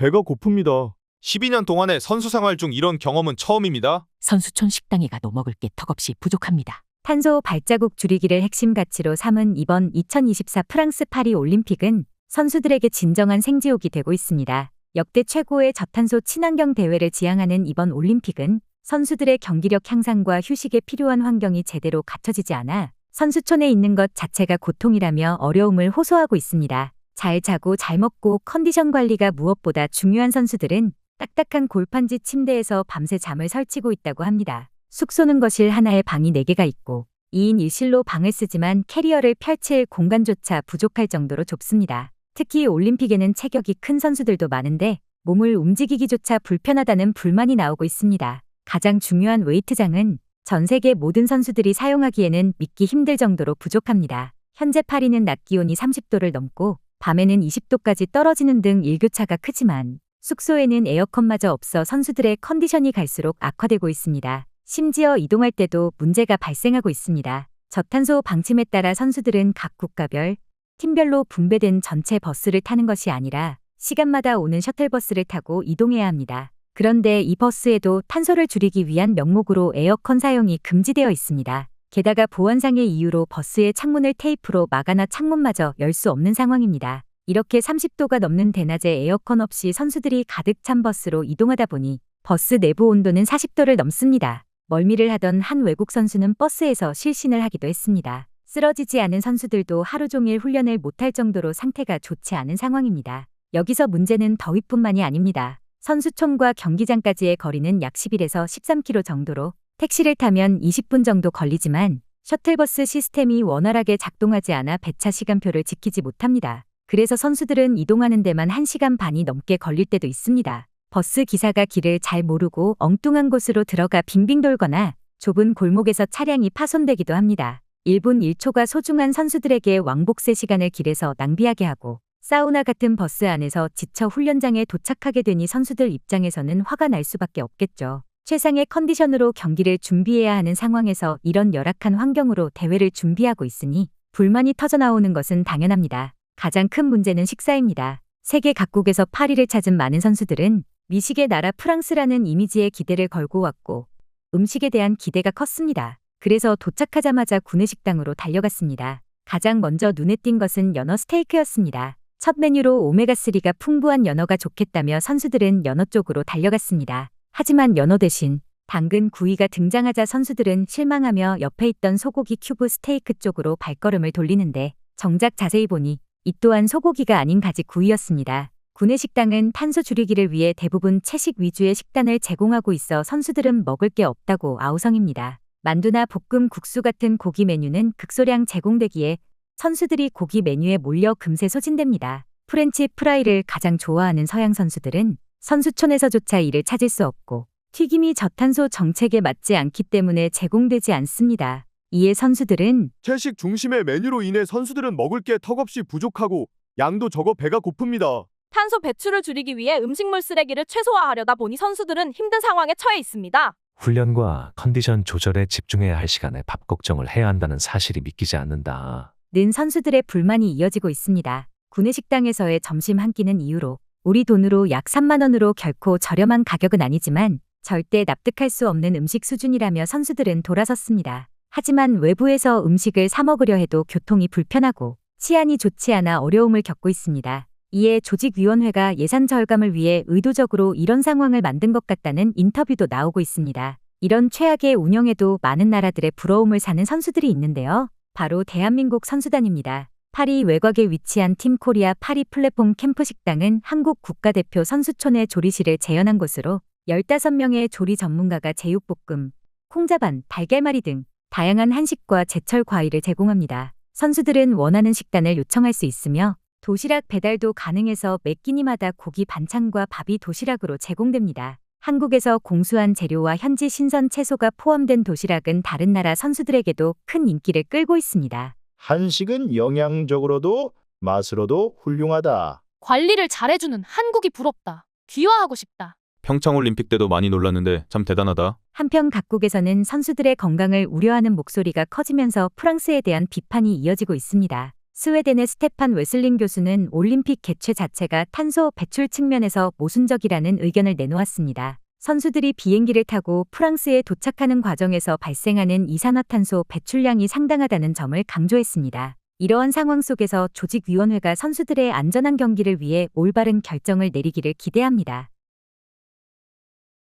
배가 고픕니다. 12년 동안의 선수 생활 중 이런 경험은 처음입니다. 선수촌 식당에 가도 먹을 게 턱없이 부족합니다. 탄소 발자국 줄이기를 핵심 가치로 삼은 이번 2024 프랑스 파리 올림픽은 선수들에게 진정한 생지옥이 되고 있습니다. 역대 최고의 저탄소 친환경 대회를 지향하는 이번 올림픽은 선수들의 경기력 향상과 휴식에 필요한 환경이 제대로 갖춰지지 않아 선수촌에 있는 것 자체가 고통이라며 어려움을 호소하고 있습니다. 잘 자고 잘 먹고 컨디션 관리가 무엇보다 중요한 선수들은 딱딱한 골판지 침대에서 밤새 잠을 설치고 있다고 합니다. 숙소는 거실 하나에 방이 4개가 있고 2인 1실로 방을 쓰지만 캐리어를 펼칠 공간조차 부족할 정도로 좁습니다. 특히 올림픽에는 체격이 큰 선수들도 많은데 몸을 움직이기조차 불편하다는 불만이 나오고 있습니다. 가장 중요한 웨이트장은 전 세계 모든 선수들이 사용하기에는 믿기 힘들 정도로 부족합니다. 현재 파리는 낮 기온이 30도를 넘고 밤에는 20도까지 떨어지는 등 일교차가 크지만 숙소에는 에어컨마저 없어 선수들의 컨디션이 갈수록 악화되고 있습니다. 심지어 이동할 때도 문제가 발생하고 있습니다. 저탄소 방침에 따라 선수들은 각 국가별, 팀별로 분배된 전체 버스를 타는 것이 아니라 시간마다 오는 셔틀버스를 타고 이동해야 합니다. 그런데 이 버스에도 탄소를 줄이기 위한 명목으로 에어컨 사용이 금지되어 있습니다. 게다가 보안상의 이유로 버스의 창문을 테이프로 막아나 창문마저 열 수 없는 상황입니다. 이렇게 30도가 넘는 대낮에 에어컨 없이 선수들이 가득 찬 버스로 이동하다 보니 버스 내부 온도는 40도를 넘습니다. 멀미를 하던 한 외국 선수는 버스에서 실신을 하기도 했습니다. 쓰러지지 않은 선수들도 하루 종일 훈련을 못할 정도로 상태가 좋지 않은 상황입니다. 여기서 문제는 더위뿐만이 아닙니다. 선수촌과 경기장까지의 거리는 약 11에서 13km 정도로 택시를 타면 20분 정도 걸리지만 셔틀버스 시스템이 원활하게 작동하지 않아 배차 시간표를 지키지 못합니다. 그래서 선수들은 이동하는 데만 1시간 반이 넘게 걸릴 때도 있습니다. 버스 기사가 길을 잘 모르고 엉뚱한 곳으로 들어가 빙빙 돌거나 좁은 골목에서 차량이 파손되기도 합니다. 1분 1초가 소중한 선수들에게 왕복세 시간을 길에서 낭비하게 하고 사우나 같은 버스 안에서 지쳐 훈련장에 도착하게 되니 선수들 입장에서는 화가 날 수밖에 없겠죠. 최상의 컨디션으로 경기를 준비해야 하는 상황에서 이런 열악한 환경으로 대회를 준비하고 있으니 불만이 터져나오는 것은 당연합니다. 가장 큰 문제는 식사입니다. 세계 각국에서 파리를 찾은 많은 선수들은 미식의 나라 프랑스라는 이미지에 기대를 걸고 왔고 음식에 대한 기대가 컸습니다. 그래서 도착하자마자 구내식당으로 달려갔습니다. 가장 먼저 눈에 띈 것은 연어 스테이크였습니다. 첫 메뉴로 오메가3가 풍부한 연어가 좋겠다며 선수들은 연어 쪽으로 달려갔습니다. 하지만 연어 대신 당근 구이가 등장하자 선수들은 실망하며 옆에 있던 소고기 큐브 스테이크 쪽으로 발걸음을 돌리는데 정작 자세히 보니 이 또한 소고기가 아닌 가지 구이였습니다. 구내식당은 탄소 줄이기를 위해 대부분 채식 위주의 식단을 제공하고 있어 선수들은 먹을 게 없다고 아우성입니다. 만두나 볶음 국수 같은 고기 메뉴는 극소량 제공되기에 선수들이 고기 메뉴에 몰려 금세 소진됩니다. 프렌치 프라이를 가장 좋아하는 서양 선수들은 선수촌에서조차 이를 찾을 수 없고 튀김이 저탄소 정책에 맞지 않기 때문에 제공되지 않습니다. 이에 선수들은 채식 중심의 메뉴로 인해 선수들은 먹을 게 턱없이 부족하고 양도 적어 배가 고픕니다. 탄소 배출을 줄이기 위해 음식물 쓰레기를 최소화하려다 보니 선수들은 힘든 상황에 처해 있습니다. 훈련과 컨디션 조절에 집중해야 할 시간에 밥 걱정을 해야 한다는 사실이 믿기지 않는다. 는 선수들의 불만이 이어지고 있습니다. 구내식당에서의 점심 한 끼는 이유로 우리 돈으로 약 3만 원으로 결코 저렴한 가격은 아니지만 절대 납득할 수 없는 음식 수준이라며 선수들은 돌아섰습니다. 하지만 외부에서 음식을 사 먹으려 해도 교통이 불편하고 치안이 좋지 않아 어려움을 겪고 있습니다. 이에 조직위원회가 예산 절감을 위해 의도적으로 이런 상황을 만든 것 같다는 인터뷰도 나오고 있습니다. 이런 최악의 운영에도 많은 나라들의 부러움을 사는 선수들이 있는데요. 바로 대한민국 선수단입니다. 파리 외곽에 위치한 팀 코리아 파리 플랫폼 캠프 식당은 한국 국가대표 선수촌의 조리실을 재현한 곳으로 15명의 조리 전문가가 제육볶음, 콩자반, 달걀말이 등 다양한 한식과 제철 과일을 제공합니다. 선수들은 원하는 식단을 요청할 수 있으며 도시락 배달도 가능해서 매 끼니마다 고기 반찬과 밥이 도시락으로 제공됩니다. 한국에서 공수한 재료와 현지 신선 채소가 포함된 도시락은 다른 나라 선수들에게도 큰 인기를 끌고 있습니다. 한식은 영양적으로도 맛으로도 훌륭하다. 관리를 잘해주는 한국이 부럽다. 귀화하고 싶다. 평창 올림픽 때도 많이 놀랐는데 참 대단하다. 한편 각국에서는 선수들의 건강을 우려하는 목소리가 커지면서 프랑스에 대한 비판이 이어지고 있습니다. 스웨덴의 스테판 웨슬링 교수는 올림픽 개최 자체가 탄소 배출 측면에서 모순적이라는 의견을 내놓았습니다. 선수들이 비행기를 타고 프랑스에 도착하는 과정에서 발생하는 이산화탄소 배출량이 상당하다는 점을 강조했습니다. 이러한 상황 속에서 조직위원회가 선수들의 안전한 경기를 위해 올바른 결정을 내리기를 기대합니다.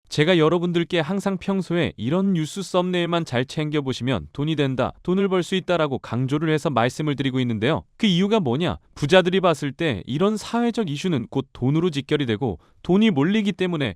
제가 여러분들께 항상 평소에 이런 뉴스 썸네일만 잘 챙겨보시면 돈이 된다, 돈을 벌 수 있다라고 강조를 해서 말씀을 드리고 있는데요. 그 이유가 뭐냐? 부자들이 봤을 때 이런 사회적 이슈는 곧 돈으로 직결이 되고 돈이 몰리기 때문에